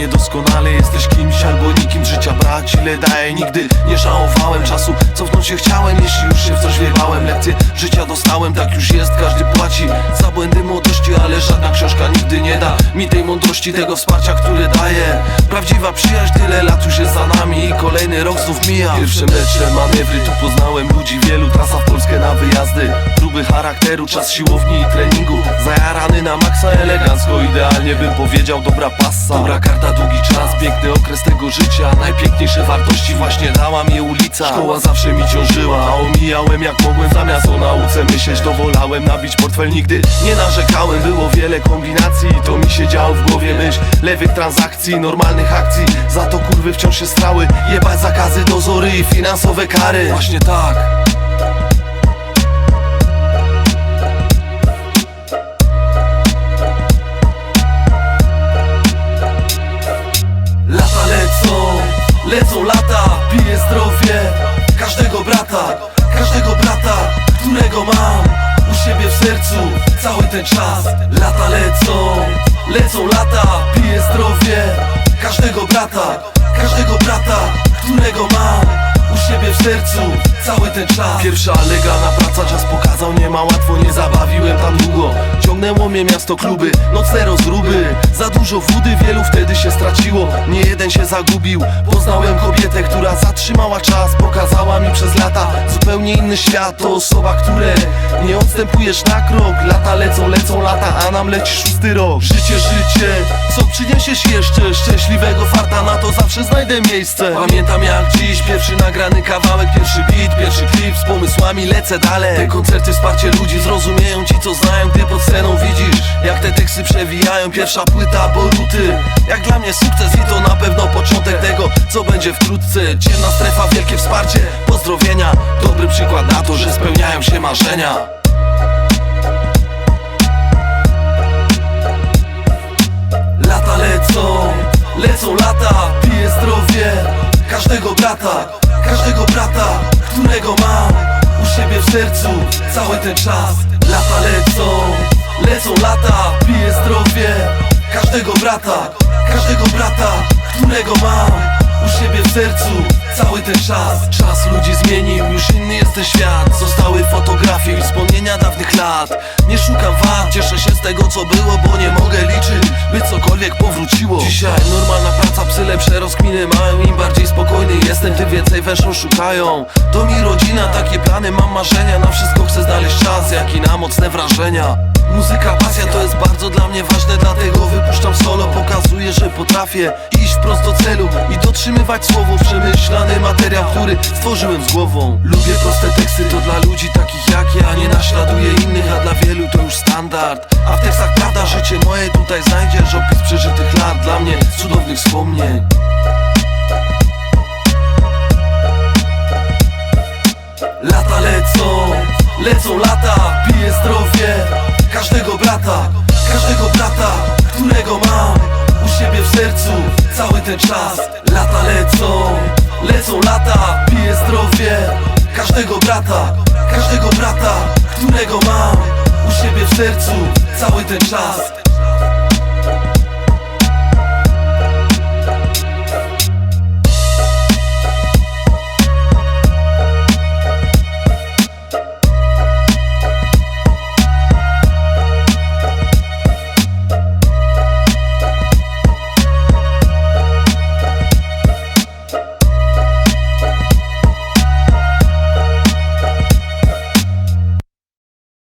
choć znam je doskonale. Jesteś kimś albo nikim, życia brać ile daje Nigdy nie żałowałem czasu, cofnąć się chciałem Jeśli już się w coś wjebałem, lekcje życia dostałem Tak już jest, każdy płaci za błędy młodości Ale żadna książka nigdy nie da mi tej mądrości Tego wsparcia, które daje Prawdziwa przyjaźń, tyle lat już jest za nami I kolejny rok znów mija. Pierwsze mecze, manewry, tu poznałem ludzi wielu Trasa w Polskę na wyjazdy Próby charakteru, czas siłowni i treningu. Zajarany na maksa elegancko Idealnie bym powiedział dobra passa. Dobra karta, długi czas, piękny okres tego życia. Najpiękniejsze wartości właśnie dała mi ulica. Szkoła zawsze mi ciążyła, a omijałem jak mogłem. Zamiast o nauce myśleć, to wolałem nabić portfel. Nigdy nie narzekałem, było wiele kombinacji. To mi się działo w głowie myśl Lewych transakcji, normalnych akcji. Za to kurwy wciąż się strały Jebać zakazy, dozory i finansowe kary. Właśnie tak Piję zdrowie każdego brata Każdego brata, którego mam U siebie w sercu cały ten czas. Lata lecą, lecą lata. Piję zdrowie każdego brata Każdego brata, którego mam u siebie w sercu cały ten czas. Pierwsza legalna praca, czas pokazał Nie ma łatwo, nie zabawiłem tam długo. Ciągnęło mnie miasto kluby, nocne rozgruby Za dużo wody, wielu wtedy się się zagubił. Poznałem kobietę, która zatrzymała czas. Pokazała mi przez lata zupełnie inny świat. To osoba, które nie odstępujesz na krok. Lata lecą, lecą lata, a nam leci szósty rok. Życie, życie, co przyniesiesz jeszcze? Szczęśliwego farta, na to zawsze znajdę miejsce. Pamiętam jak dziś, pierwszy nagrany kawałek Pierwszy beat, pierwszy klip, z pomysłami lecę dalej. Te koncerty, wsparcie ludzi, zrozumieją ci co znają Gdy pod sceną widzisz, te teksty przewijają Pierwsza płyta, boruty, jak dla mnie sukces I to na pewno początek tego, co będzie wkrótce. Ciemna strefa, wielkie wsparcie, pozdrowienia. Dobry przykład na to, że spełniają się marzenia. Lata lecą, lecą lata Piję zdrowie każdego brata Każdego brata, którego mam U siebie w sercu cały ten czas. Lata lecą, lecą lata Piję zdrowie każdego brata Każdego brata, którego mam U siebie w sercu cały ten czas. Czas ludzi zmienił, już inny jest ten świat. Zostały fotografie i wspomnienia dawnych lat. Nie szukam wad, cieszę się z tego co było Bo nie mogę liczyć, by cokolwiek powróciło. Dzisiaj normalna praca, psy lepsze rozkminy mają Im bardziej jestem, tym więcej weszło szukają. To mi rodzina, takie plany, mam marzenia. Na wszystko chcę znaleźć czas, jak i na mocne wrażenia. Muzyka, pasja to jest bardzo dla mnie ważne Dlatego wypuszczam solo, pokazuję, że potrafię Iść wprost do celu i dotrzymywać słowo. Przemyślany materiał, który stworzyłem z głową. Lubię proste teksty, to dla ludzi takich jak ja. Nie naśladuję innych, a dla wielu to już standard. A w tekstach prawda, życie moje tutaj znajdziesz. Opis przeżytych lat, dla mnie cudownych wspomnień lecą, lata Piję zdrowie każdego brata Każdego brata, którego mam U siebie w sercu cały ten czas. Lata lecą, lecą lata Piję zdrowie każdego brata Każdego brata, którego mam U siebie w sercu cały ten czas